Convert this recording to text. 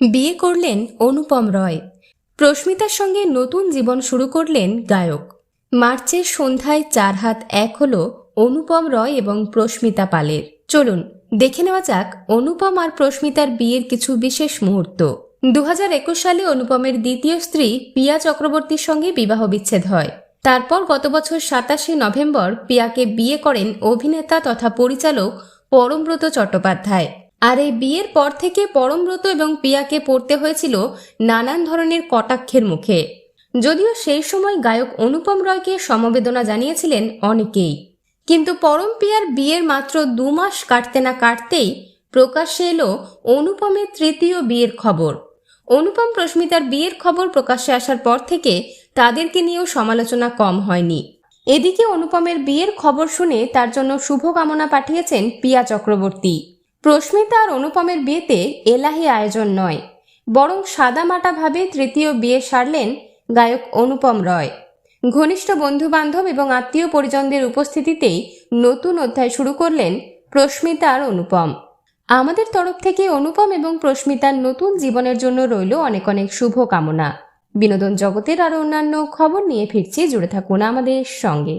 বিয়ে করলেন অনুপম রয়। প্রস্মিতার সঙ্গে নতুন জীবন শুরু করলেন গায়ক। মার্চের সন্ধ্যায় চার হাত এক হল অনুপম রয় এবং প্রস্মিতা পালের। চলুন, দেখে নেওয়া যাক অনুপম আর প্রস্মিতার বিয়ের কিছু বিশেষ মুহূর্ত। দু হাজার একুশ সালে অনুপমের দ্বিতীয় স্ত্রী পিয়া চক্রবর্তীর সঙ্গে বিবাহ বিচ্ছেদ হয়। তারপর গত বছর সাতাশে নভেম্বর পিয়াকে বিয়ে করেন অভিনেতা তথা পরিচালক পরমব্রত চট্টোপাধ্যায়। আর এই বিয়ের পর থেকে পরমব্রত এবং পিয়াকে পড়তে হয়েছিল নানান ধরনের কটাক্ষের মুখে। যদিও সেই সময় গায়ক অনুপম রয়কে সমবেদনা জানিয়েছিলেন অনেকেই। কিন্তু পরম পিয়ার বিয়ের মাত্র দু মাস কাটতে না কাটতেই প্রকাশ্যে এলো অনুপমের তৃতীয় বিয়ের খবর। অনুপম প্রস্মিতার বিয়ের খবর প্রকাশ্যে আসার পর থেকে তাদেরকে নিয়েও সমালোচনা কম হয়নি। এদিকে অনুপমের বিয়ের খবর শুনে তার জন্য শুভকামনা পাঠিয়েছেন পিয়া চক্রবর্তী। প্রস্মিতা আর অনুপমের বিয়েতে এলাহি আয়োজন নয়, বরং সাদামাটাভাবে তৃতীয় বিয়ে সারলেন গায়ক অনুপম রয়। ঘনিষ্ঠ বন্ধু বান্ধব এবং আত্মীয় পরিজনদের উপস্থিতিতেই নতুন অধ্যায় শুরু করলেন প্রস্মিতা আর অনুপম। আমাদের তরফ থেকে অনুপম এবং প্রস্মিতার নতুন জীবনের জন্য রইল অনেক অনেক শুভ কামনা বিনোদন জগতের আরও অন্যান্য খবর নিয়ে ফিরছি, জুড়ে থাকুন আমাদের সঙ্গে।